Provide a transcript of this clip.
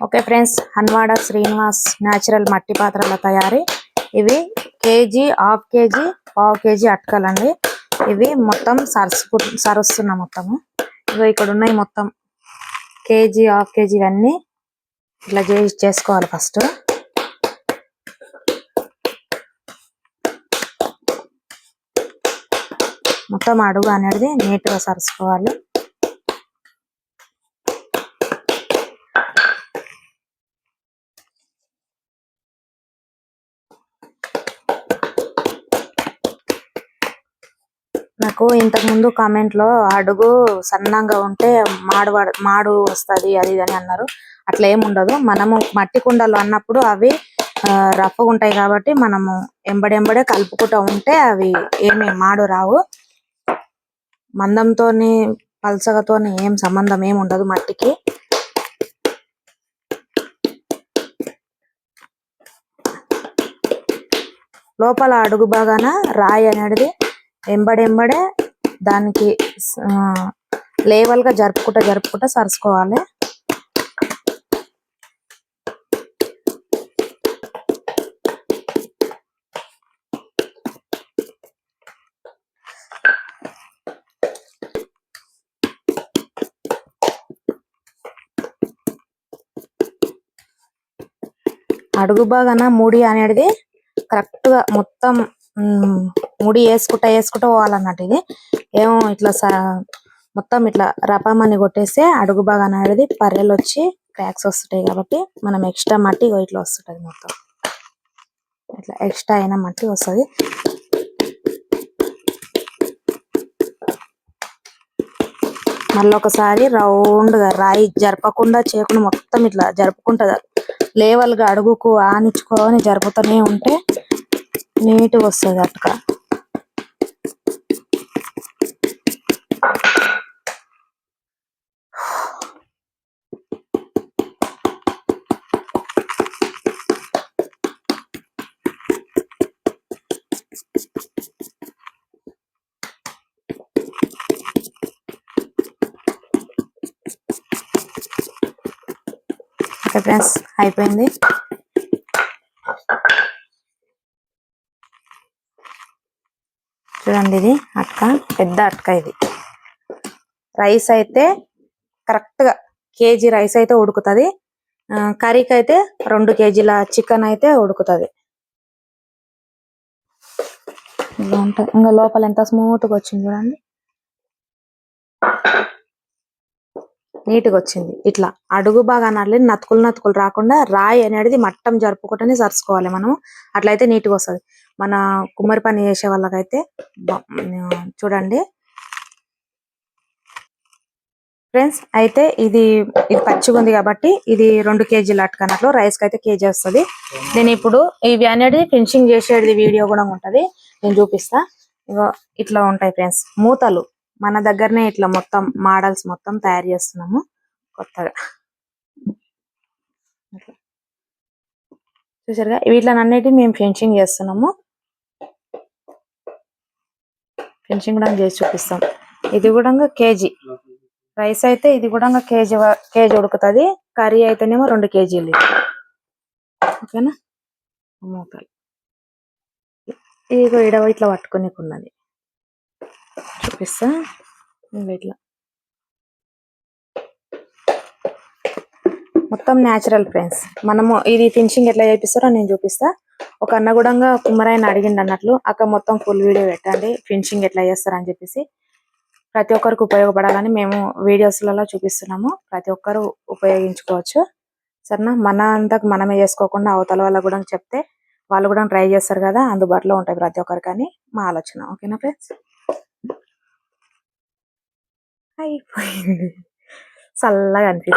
Okay friends Hanwada Srinivas natural మట్టి పాత్రల తయారీ. ఇవి కేజీ హాఫ్ కేజీ పావు కేజీ అటకలండి. ఇవి మొత్తం సరుసు సరుస్తున్నా మొత్తము. ఇగో ఇక్కడ ఉన్నాయి మొత్తం. కేజీ హాఫ్ కేజీ ఇవన్నీ ఇట్లా చేసి చేసుకోవాలి ఫస్ట్. మొత్తం అడుగు అనేది నీట్గా సరుసుకోవాలి. నాకు ఇంతకు ముందు కామెంట్లో అడుగు సన్నంగా ఉంటే మాడు మాడు వస్తది అది ఇది అని అన్నారు. అట్లా ఏమి ఉండదు. మనము మట్టి కుండలు అన్నప్పుడు అవి రఫ్గా ఉంటాయి కాబట్టి మనము ఎంబడెంబడే కలుపుకుంటూ ఉంటే అవి ఏమి మాడు రావు. మందంతోని పలసగతో ఏం సంబంధం ఏమి ఉండదు మట్టికి. లోపల అడుగు బాగాన రాయి అనేది ఎంబడెంబడే దానికి లేవల్గా జరుపుకుంటా జరుపుకుంటా సరుసుకోవాలి అడుగు బాగాన మూడి అనేది కరెక్ట్గా మొత్తం ముడి వేసుకుంటా వేసుకుంటా పోవాలన్నట్టు ఇది. ఏమో ఇట్లా స- మొత్తం ఇట్లా రపమని కొట్టేస్తే అడుగు బాగా అనేది పర్రెలు వచ్చి క్రాక్స్ వస్తుంటాయి కాబట్టి మనం ఎక్స్ట్రా మట్టి ఇట్లా వస్తుంటది మొత్తం. ఇట్లా ఎక్స్ట్రా అయిన మట్టి వస్తది. మళ్ళీ ఒకసారి రౌండ్గా రాయి జరపకుండా చేయకుండా మొత్తం ఇట్లా జరుపుకుంటుంది. లేవల్గా అడుగుకు ఆనిచ్చుకొని జరుపుతూనే ఉంటే నీట్గా వస్తుంది అటుక ఓకే ఫ్రెండ్స్ అయిపోయింది. చూడండి ఇది అట్క పెద్ద అట్క ఇది. రైస్ అయితే కరెక్ట్గా కేజీ రైస్ అయితే ఉడుకుతుంది. కర్రీకి అయితే రెండు కేజీల చికెన్ అయితే ఉడుకుతుంది. ఇలా ఉంటుంది ఇంకా లోపల ఎంత స్మూత్గా వచ్చింది చూడండి. నీట్గా వచ్చింది ఇట్లా అడుగు బాగా నల్లి నతుకులు నతుకులు రాకుండా రాయి అనేది మట్టం జరుపుకుంటేనే సరుసుకోవాలి మనం అట్లయితే నీట్గా వస్తుంది మన కుమ్మరి పని చేసే వాళ్ళకైతే చూడండి. ఫ్రెండ్స్ అయితే ఇది ఇది పచ్చిగా ఉంది కాబట్టి ఇది రెండు కేజీలు అటుకన్నట్లు రైస్కి అయితే కేజీ వస్తుంది. నేను ఇప్పుడు ఇవి అనేది ఫినిషింగ్ చేసేది వీడియో కూడా ఉంటది. నేను చూపిస్తా. ఇగో ఇట్లా ఉంటాయి ఫ్రెండ్స్. మూతలు. మన దగ్గరనే ఇట్లా మొత్తం మోడల్స్ మొత్తం తయారు చేస్తున్నాము. కొత్తగా. చూసారుగా? వీటిలన్నిటిని మేము ఫినిషింగ్ చేస్తున్నాము. ఫినిషింగ్ కూడా చేసి చూపిస్తాం. ఇది కూడా కేజీ. రైస్ అయితే ఇది కూడా కేజీ కేజీ ఉడుకుతుంది. కర్రీ అయితేనేమో రెండు కేజీలు. ఓకేనా? మూతలు ఇదిగో ఇడవ ఇట్లా పట్టుకొని ఉన్నది చూపిస్తా ఇట్లా మొత్తం న్యాచురల్ ఫ్రెండ్స్ మనము ఇది ఫినిషింగ్ ఎట్లా చేపిస్తారో నేను చూపిస్తా. ఒక అన్న కూడా కుమ్మరాయన అడిగిండు అన్నట్లు అక్క మొత్తం ఫుల్ వీడియో పెట్టండి ఫినిషింగ్ ఎట్లా చేస్తారని చెప్పేసి. ప్రతి ఒక్కరికి ఉపయోగపడాలని మేము వీడియోస్లలో చూపిస్తున్నాము. ప్రతి ఒక్కరు ఉపయోగించుకోవచ్చు. సరేనా? మన అంతకు మనమే చేసుకోకుండా అవతల వాళ్ళకు కూడా చెప్తే వాళ్ళు కూడా ట్రై చేస్తారు కదా అందుబాటులో ఉంటాయి ప్రతి ఒక్కరికి మా ఆలోచన. ఓకేనా ఫ్రెండ్స్ 하이브이는 산란한 빛.